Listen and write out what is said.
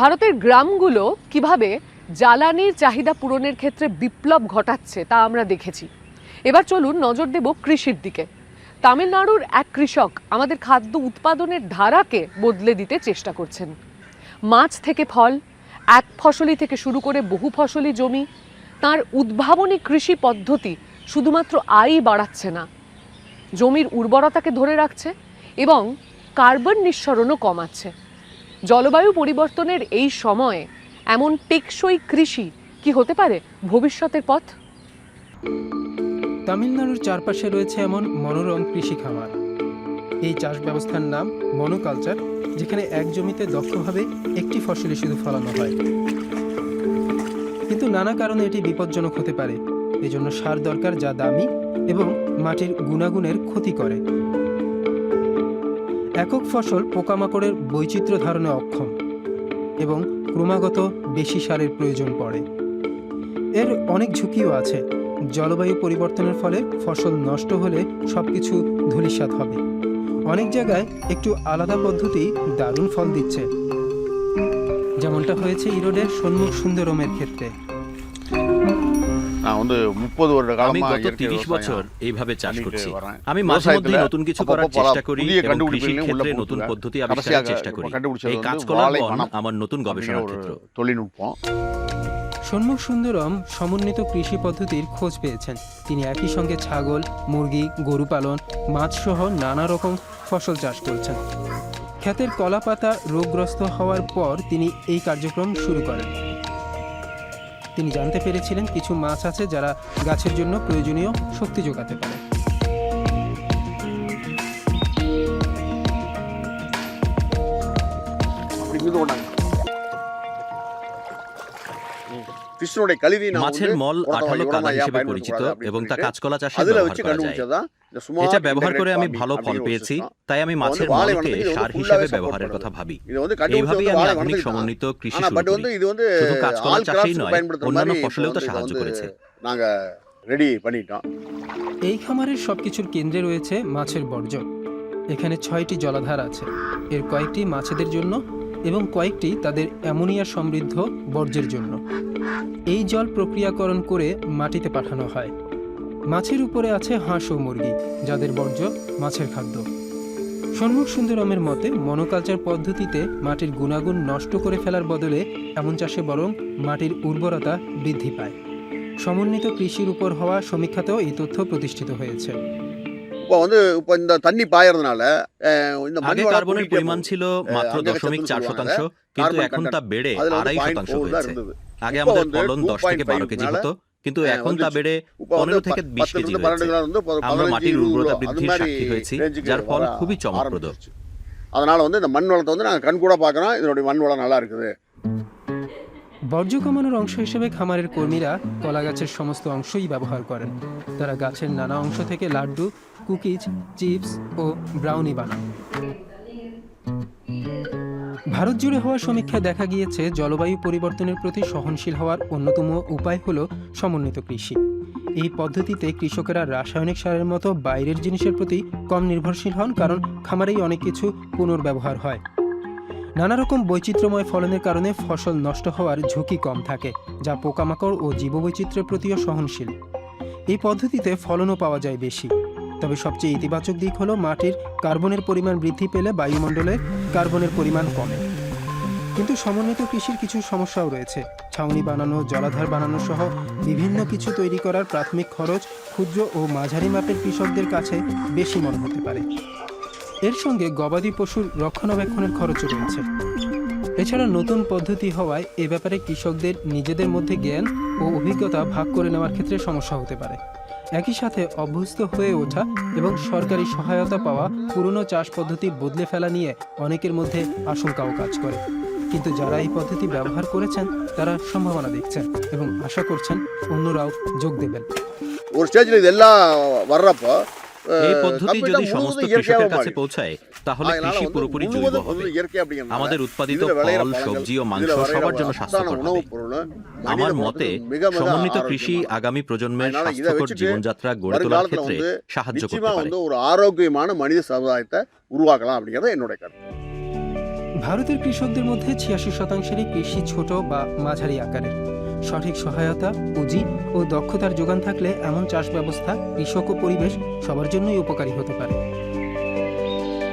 ভারতের গ্রামগুলো কীভাবে জ্বালানির চাহিদা পূরণের ক্ষেত্রে বিপ্লব ঘটাচ্ছে তা আমরা দেখেছি। এবার চলুন নজর দেব কৃষির দিকে। তামিলনাড়ুর এক কৃষক আমাদের খাদ্য উৎপাদনের ধারাকে বদলে দিতে চেষ্টা করছেন। মাছ থেকে ফল, এক ফসলি থেকে শুরু করে বহু ফসলি জমি, তার উদ্ভাবনী কৃষি পদ্ধতি শুধুমাত্র আয়ই বাড়াচ্ছে না। জমির উর্বরতাকে ধরে রাখছে এবং কার্বন নিঃসরণও কমাচ্ছে। জলবায়ু পরিবর্তনের এই সময়ে এমন টেকসই কৃষি কি হতে পারে ভবিষ্যতের পথ? তামিলনাড়ুর চারপাশে রয়েছে এমন মনোরম কৃষি খামার। এই চাষ ব্যবস্থার নাম মনোকালচার, যেখানে এক জমিতে দক্ষভাবে একটি ফসলই শুধু ফলানো হয়। কিন্তু নানা কারণে এটি বিপজ্জনক হতে পারে। এজন্য সার দরকার যা দামি এবং মাটির গুণাগুণের ক্ষতি করে। একক ফসল পোকামাকড়ের বৈচিত্র্য ধারণে অক্ষম এবং ক্রমাগত বেশি সারের প্রয়োজন পড়ে। এর অনেক ঝুঁকিও আছে। জলবায়ু পরিবর্তনের ফলে ফসল নষ্ট হলে সব কিছু ধূলিসাৎ হবে। অনেক জায়গায় একটু আলাদা পদ্ধতি দারুণ ফল দিচ্ছে। যেমনটা হয়েছে ইরোডের সন্মুখ সুন্দরমের ক্ষেত্রে। நான் வந்து முப்பது வருட আমি காலமா গত இயற்கை তিরিশ விவசாயம் বছর এইভাবে চাষ பண்ணிட்டு করছি வரேன். আমি মাঝে মধ্যে விவசாயத்துல নতুন কিছু அப்பப்ப করার பல চেষ্টা করি புதிய এবং கண்டுபிடிப்புகளையும் কৃষির உள்ள ক্ষেত্রে নতুন புகுத்துவேன்। পদ্ধতি கடைசியாக আবিষ্কারের চেষ্টা করি கண்டுபிடிச்சது এই வந்து কাঁচকলা வாழை বন வனம் আমার নতুন அப்படிங்கிற গবেষণার ஒரு ক্ষেত্র தொழில்நுட்பம் সন্মুখ সুন্দরম সমন্বিত কৃষি পদ্ধতির খোঁজ পেয়েছেন তিনি একই সঙ্গে ছাগল মুরগি গরু পালন মাছ সহ নানা রকম ফসল চাষ করছেন ক্ষেতের কলা পাতা রোগগ্রস্ত হওয়ার পর তিনি এই কার্যক্রম শুরু করেন তিনি জানতে পেরেছিলেন কিছু মাছ আছে যারা গাছের জন্য প্রয়োজনীয় শক্তি যোগাতে পারে। মাছের মল আঠালো কালা হিসেবে পরিচিত এবং তা কাঁচকলা চাষে ব্যবহার করা যায়। এটা ব্যবহার করে আমি ভালো ফল পেয়েছি তাই আমি মাছের মলকে সার হিসেবে ব্যবহারের কথা ভাবি। এইভাবেই আমি আধুনিক সমন্বিত কৃষি শুরু করি। শুধু কাঁচকলা চাষেই নয় অন্যান্য ফসলেও তা সাহায্য করেছে। রেডি বানিটা এই খামারের সবকিছুর কেন্দ্রে রয়েছে মাছের বর্জন। এখানে ছয়টি জলাধার আছে। এর কয়েকটি মাছেদের জন্য এবং কয়েকটি তাদের অ্যামোনিয়া সমৃদ্ধ বর্জ্যের জন্য। এই জল প্রক্রিয়াকরণ করে মাটিতে পাঠানো হয়। মাছের উপরে আছে হাঁস ও মুরগি, যাদের বর্জ্য মাছের খাদ্য। সন্মুখ সুন্দরমের মতে, মনোকালচার পদ্ধতিতে মাটির গুণাগুণ নষ্ট করে ফেলার বদলে এমন চাষে বরং মাটির উর্বরতা বৃদ্ধি পায়। সমন্বিত কৃষির উপর হওয়া সমীক্ষাতেও এই তথ্য প্রতিষ্ঠিত হয়েছে। இப்போ வந்து இப்போ இந்த தண்ணி பாயறதுனால அஹ், இந்த আগে மண் வளம் কার্বনের கூட்டிகிட்டே পরিমাণ போகுது. ছিল আহ, মাত্র আগে দশমিক একটা চার তুলনা শতাংশ কিন্তু carbon এখন তা বেড়ে அதுல வந்து আড়াই பாயிண்ட் শতাংশ ஃபோர் தான் হয়েছে இருந்தது আগে இப்போ আমাদের வந்து ফলন দশ থেকে 2.5 বারো কেজি மேல, হতো কিন্তু হ্যাঁ, এখন তা வந்துருச்சு। বেড়ে இப்போ வந்து পনেরো থেকে ப- বিশ பத்துல কেজি இருந்து பன்னெண்டு হয়েছে கிலோ இருந்து ப- আমরা பதினஞ்சு, মাটির இருபது উর্বরতা கிலோ, அது বৃদ্ধির மாதிரி সাক্ষী হয়েছি ரேஞ்சுக்கு যার ফল வர খুবই চমকপ্রদ ஆரம்பிச்சிருச்சு. அதனால வந்து இந்த மண் வளத்தை வந்து நாங்கள் கண் கூட பார்க்குறோம் இதனுடைய মন வளம் நல்லா இருக்குது বর্জ্য কমানোর অংশ হিসেবে খামারের কর্মীরা কলা গাছের সমস্ত অংশই ব্যবহার করেন তারা গাছের নানা অংশ থেকে লাড্ডু কুকিজ, চিপস ও ব্রাউনি বানান ভারত জুড়ে হওয়া সমীক্ষায় দেখা গিয়েছে, জলবায়ু পরিবর্তনের প্রতি সহনশীল হওয়ার অন্যতম উপায় হল সমন্বিত কৃষি। এই পদ্ধতিতে কৃষকেরা রাসায়নিক সারের মতো বাইরের জিনিসের প্রতি কম নির্ভরশীল হন, কারণ খামারেই অনেক কিছু পুনর্ব্যবহার হয়। নানা রকম বৈচিত্র্যময় ফলনের কারণে ফসল নষ্ট হওয়ার ঝুঁকি কম থাকে, যা পোকামাকড় ও জীববৈচিত্র্যের প্রতিও সহনশীল। এই পদ্ধতিতে ফলনও পাওয়া যায় বেশি। তবে সবচেয়ে ইতিবাচক দিক হলো মাটির কার্বনের পরিমাণ বৃদ্ধি পেলে বায়ুমণ্ডলে কার্বনের পরিমাণ কমে। কিন্তু সমন্বিত কৃষির কিছু সমস্যাও রয়েছে। ছাউনি বানানো, জলাধার বানানো সহ বিভিন্ন কিছু তৈরি করার প্রাথমিক খরচ ক্ষুদ্র ও মাঝারি মাপের কৃষকদের কাছে বেশি মনে হতে পারে। এর সঙ্গে গবাদি পশুর রক্ষণাবেক্ষণের খরচও রয়েছে। এছাড়া নতুন পদ্ধতি হওয়ায় এ ব্যাপারে কৃষকদের নিজেদের মধ্যে জ্ঞান ও অভিজ্ঞতা ভাগ করে নেওয়ার ক্ষেত্রে সমস্যা হতে পারে। একই সাথে অভ্যস্ত হয়ে ওঠা এবং সরকারি সহায়তা পাওয়া পুরনো চাষ পদ্ধতি বদলে ফেলা নিয়ে অনেকের মধ্যে আশঙ্কাও কাজ করে কিন্তু যারা এই পদ্ধতি ব্যবহার করেছেন তারা সম্ভাবনা দেখছেন এবং আশা করছেন অন্যরাও যোগ দেবেন ஒரு ஸ்டேஜில் இது எல்லாம் வர்றப்போ এই அஹ், পদ্ধতি complete-ஆ যদি முழுவதும் সমস্ত இயற்கையாவே কৃষকের কাছে மாறிடும். পৌঁছায় তাহলে அதனால কৃষি வந்து পুরোপুরি জৈব முழுவதும் হবে வந்து இயற்கை அப்படிங்கிறதுனால আমাদের উৎপাদিত இதுல விளையிற ফল பழங்கள், সবজি ও মাংস இதுல வரைகிற সবার জন্য அத்தான স্বাস্থ্যকর உணவுப் হবে பொருள் আমার மனித মতে மனதுக்கு மிக மிக সমন্বিত কৃষি ஆரோக்கியமானது. আগামী প্রজন্মের அதனால இதை স্বাস্থ্যকর வச்சுட்டு জীবনযাত্রা গড়ে তোলার வருங்காலத்துல ক্ষেত্রে வந்து সাহায্য நிச்சயமா করতে পারে வந்து ஒரு ஆரோக்கியமான மனித சமுதாயத்தை உருவாக்கலாம் அப்படிங்கிறது என்னுடைய கருத்து ভারতের কৃষকদের মধ্যে ছিয়াশি শতাংশেরই কৃষি ছোট বা মাঝারি আকারের সঠিক সহায়তা, পুঁজি ও দক্ষতার যোগান থাকলে এমন চাষ ব্যবস্থা, কৃষক ও পরিবেশ সবার জন্যই উপকারী হতে পারে।